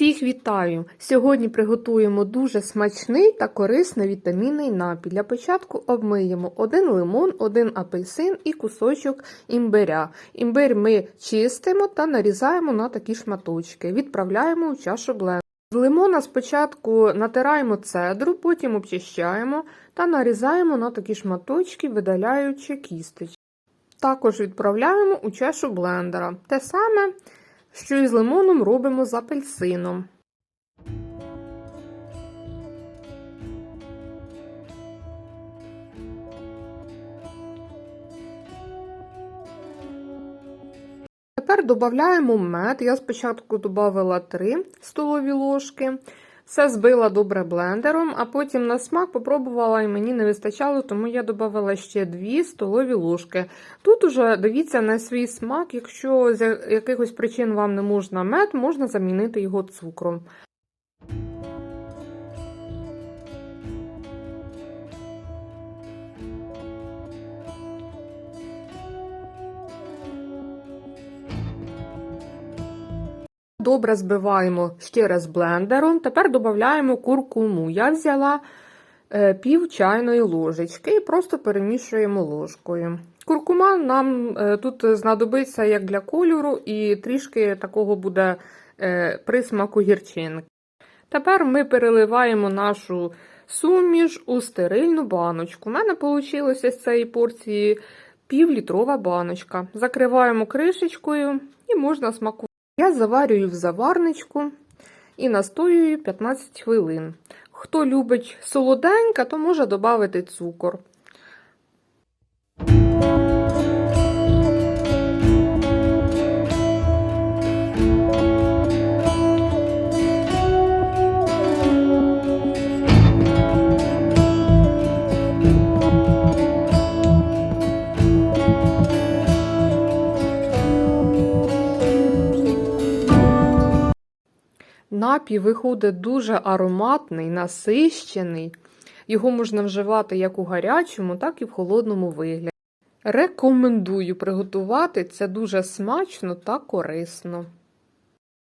Всіх вітаю! Сьогодні приготуємо дуже смачний та корисний вітамінний напій. Для початку обмиємо один лимон, один апельсин і кусочок імбиря. Імбир ми чистимо та нарізаємо на такі шматочки. Відправляємо у чашу блендера. З лимона спочатку натираємо цедру, потім обчищаємо та нарізаємо на такі шматочки, видаляючи кісточки. Також відправляємо у чашу блендера. Те саме, що із лимоном робимо з апельсином. Тепер додаємо мед. Я спочатку додала 3 столові ложки. Все збила добре блендером, а потім на смак попробувала і мені не вистачало, тому я додала ще 2 столові ложки. Тут уже дивіться на свій смак, якщо з якихось причин вам не можна мед, можна замінити його цукром. Добре збиваємо ще раз блендером. Тепер додаємо куркуму. Я взяла е, пів чайної ложечки і просто перемішуємо ложкою. Куркума нам е, тут знадобиться як для кольору, і трішки такого буде е, присмаку гірчинки. Тепер ми переливаємо нашу суміш у стерильну баночку. У мене вийшло з цієї порції півлітрова баночка. Закриваємо кришечкою і можна смакувати. Я заварюю в заварничку і настоюю 15 хвилин. Хто любить солоденька, то може додати цукор. Напій виходить дуже ароматний, насищений. Його можна вживати як у гарячому, так і в холодному вигляді. Рекомендую приготувати це дуже смачно та корисно.